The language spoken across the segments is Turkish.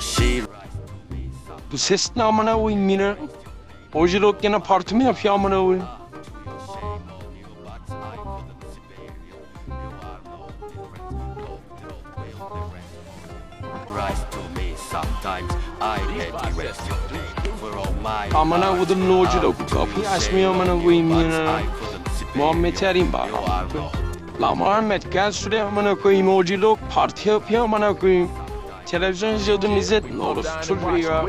Shit. Bu ses ne amına koyayım yine? Ojilok gene parti mi yapıyor amına koyayım? Amına koydum ne ojilok? Kapıyı açmıyor amına koyayım yine. Muhammed'i arayayım bari. La Muhammed gel şuraya amına koyayım ojilok. Parti yapıyor amına koyayım. Televizyon izliyordum ne olur çocuğu ya.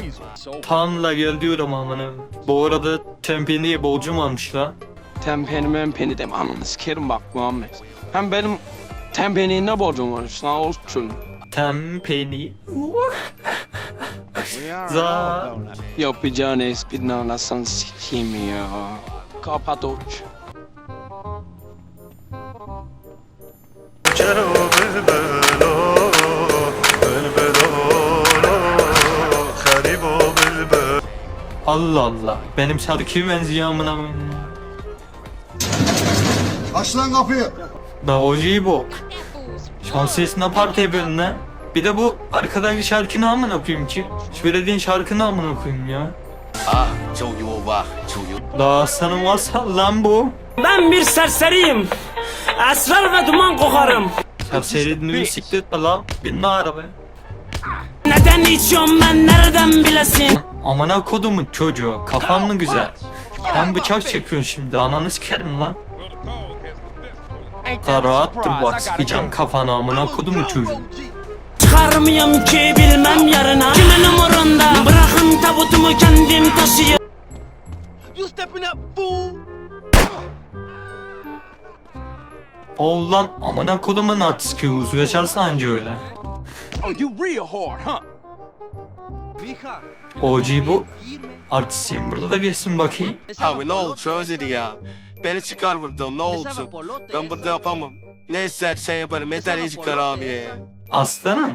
Tam la gel diyorum amına. Bu arada tempeniye borcum varmış la. Tempeni mempeni deme ananı sikerim bak Muhammed. Hem benim tempeniye ne borcum var sana olsun. Tempeni. Za. Yapacağın esprini anasını sikeyim ya. Kapat uç. Allah Allah. Benim şarkıya benziyor amına. Aç lan kapıyı. Da ojiyi bok. Şu an sesine parti yapıyorsun lan. Bir de bu arkadaki şarkını amına koyayım ki. Söylediğin şarkını amına koyayım ya. Ah, you over, told you. Daha aslanım varsa lan bu. Ben bir serseriyim. Esrar ve duman kokarım. Seyredin bir siklet mi lan? Binme arabaya. Neden içiyorum ben nereden bilesin? Amına kodumun çocuğu. Kafan mı güzel? Ben bıçak çekiyorsun şimdi. Ananı sikerim lan. Da rahattır bak. Sıkacağım kafanı amına kodumun çocuğu. Çıkarmıyorum ki bilmem yarına. Kimin umurunda? Bırakın tabutumu kendim taşıyayım. Ol lan amına kodumun artist ki uzun yaşarsa anca öyle. OG bu. Artistiyim burada da geçsin bakayım. Abi ne oldu çözedi ya. Beni çıkar buradan ne oldu? Ben burada yapamam. Ne istersen yaparım. Yeter iyi çıkar abi ya. Aslanım.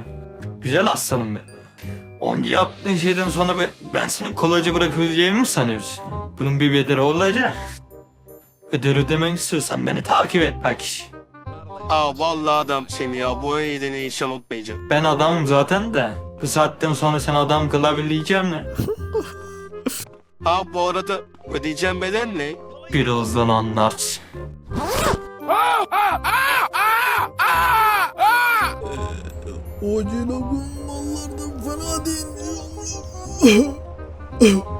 Güzel aslanım be. Onca yaptığın şeyden sonra ben, ben seni kolayca bırakacağımı mı sanıyorsun? Bunun bir bedeli olacak. Bedel ödemek istiyorsan beni takip et bak. Aa vallahi adam seni ya. Bu iyiliğini hiç unutmayacağım. Ben adamım zaten de. Bu saatten sonra sen adam kılabileceğim mi? Ha bu arada ödeyeceğim bedel ne? Birazdan anlarsın. O cilagun mallardan fena değil.